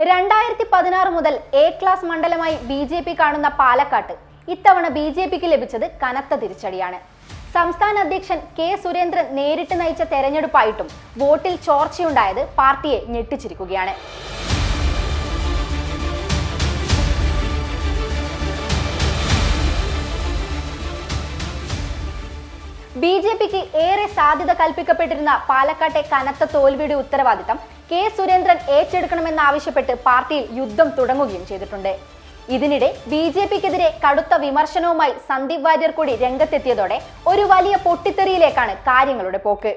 രണ്ടായിരത്തി പതിനാറ് മുതൽ എ ക്ലാസ് മണ്ഡലമായി ബി ജെ പി കാണുന്ന പാലക്കാട്ട് ഇത്തവണ ബി ജെ പിക്ക് ലഭിച്ചത് കനത്ത തിരിച്ചടിയാണ്. സംസ്ഥാന അധ്യക്ഷൻ കെ സുരേന്ദ്രൻ നേരിട്ട് നയിച്ച തെരഞ്ഞെടുപ്പായിട്ടും വോട്ടിൽ ചോർച്ചയുണ്ടായത് പാർട്ടിയെ ഞെട്ടിച്ചിരിക്കുകയാണ്. ബി ജെ പിക്ക് ഏറെ സാധ്യത കൽപ്പിക്കപ്പെട്ടിരുന്ന പാലക്കാട്ടെ കനത്ത തോൽവിയുടെ ഉത്തരവാദിത്തം കെ സുരേന്ദ്രൻ ഏറ്റെടുക്കണമെന്നാവശ്യപ്പെട്ട് പാർട്ടിയിൽ യുദ്ധം തുടങ്ങുകയും ചെയ്തിട്ടുണ്ട്. ഇതിനിടെ ബി ജെ പിക്കെതിരെ കടുത്ത വിമർശനവുമായി സന്ദീപ് വാര്യർ കൂടി രംഗത്തെത്തിയതോടെ ഒരു വലിയ പൊട്ടിത്തെറിയിലേക്കാണ് കാര്യങ്ങളുടെ പോക്ക്.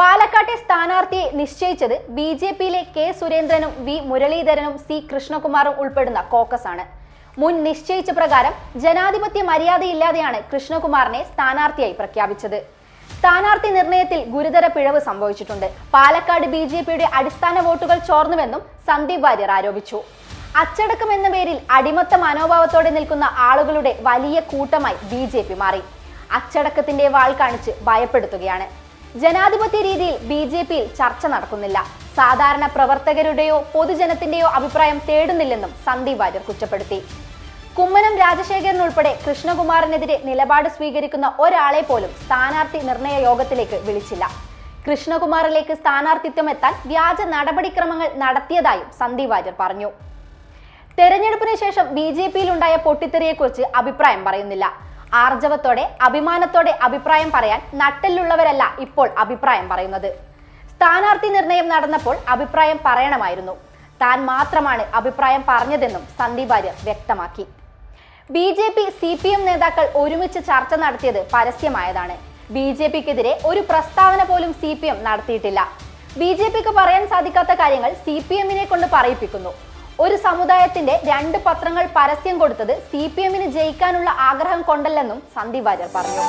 പാലക്കാട്ടെ സ്ഥാനാർത്ഥിയെ നിശ്ചയിച്ചത് ബി ജെ പിയിലെ കെ സുരേന്ദ്രനും വി മുരളീധരനും സി കൃഷ്ണകുമാറും ഉൾപ്പെടുന്ന കോക്കസ് ആണ് മുൻ നിശ്ചയിച്ച പ്രകാരം ജനാധിപത്യ മര്യാദയില്ലാതെയാണ് കൃഷ്ണകുമാറിനെ സ്ഥാനാർത്ഥിയായി പ്രഖ്യാപിച്ചത്. സ്ഥാനാർത്ഥി നിർണയത്തിൽ ഗുരുതര പിഴവ് സംഭവിച്ചിട്ടുണ്ട്. പാലക്കാട് ബി ജെ പിയുടെ അടിസ്ഥാന വോട്ടുകൾ ചോർന്നുവെന്നും സന്ദീപ് വാര്യർ ആരോപിച്ചു. അച്ചടക്കം എന്ന പേരിൽ അടിമത്ത മനോഭാവത്തോടെ നിൽക്കുന്ന ആളുകളുടെ വലിയ കൂട്ടമായി ബി ജെ പി മാറി. അച്ചടക്കത്തിന്റെ വാൾ കാണിച്ച് ഭയപ്പെടുത്തുകയാണ്. ജനാധിപത്യ രീതിയിൽ ബി ജെ പിയിൽ ചർച്ച നടക്കുന്നില്ല. സാധാരണ പ്രവർത്തകരുടെയോ പൊതുജനത്തിന്റെയോ അഭിപ്രായം തേടുന്നില്ലെന്നും സന്ദീപ് വാര്യർ കുറ്റപ്പെടുത്തി. കുമ്മനം രാജശേഖരൻ ഉൾപ്പെടെ കൃഷ്ണകുമാറിനെതിരെ നിലപാട് സ്വീകരിക്കുന്ന ഒരാളെ പോലും സ്ഥാനാർത്ഥി നിർണയ യോഗത്തിലേക്ക് വിളിച്ചില്ല. കൃഷ്ണകുമാറിലേക്ക് സ്ഥാനാർത്ഥിത്വം എത്താൻ വ്യാജ നടപടിക്രമങ്ങൾ നടത്തിയതായും സന്ദീപ് വാര്യർ പറഞ്ഞു. തെരഞ്ഞെടുപ്പിന് ശേഷം ബി ജെ പിയിലുണ്ടായ പൊട്ടിത്തെറിയെക്കുറിച്ച് അഭിപ്രായം പറയുന്നില്ല. ആർജവത്തോടെ അഭിമാനത്തോടെ അഭിപ്രായം പറയാൻ നട്ടലുള്ളവരല്ല ഇപ്പോൾ അഭിപ്രായം പറയുന്നത്. സ്ഥാനാർത്ഥി നിർണയം നടന്നപ്പോൾ അഭിപ്രായം പറയണമായിരുന്നു. താൻ മാത്രമാണ് അഭിപ്രായം പറഞ്ഞതെന്നും സന്ദീപ് വാര്യർ വ്യക്തമാക്കി. B J P C P M നേതാക്കൾ ഒരുമിച്ച് ചർച്ച നടത്തിയത് പരസ്യമായതാണ്. ബി ജെ പിക്കെതിരെ ഒരു പ്രസ്താവന പോലും സി പി എം നടത്തിയിട്ടില്ല. ബി ജെ പിക്ക് പറയാൻ സാധിക്കാത്ത കാര്യങ്ങൾ സി പി എമ്മിനെ കൊണ്ട് പറയിപ്പിക്കുന്നു. ഒരു സമുദായത്തിന്റെ രണ്ട് പത്രങ്ങൾ പരസ്യം കൊടുത്തത് സി പി എമ്മിന് ജയിക്കാനുള്ള ആഗ്രഹം കൊണ്ടല്ലെന്നും സന്ദീപ് വാര്യർ പറഞ്ഞു.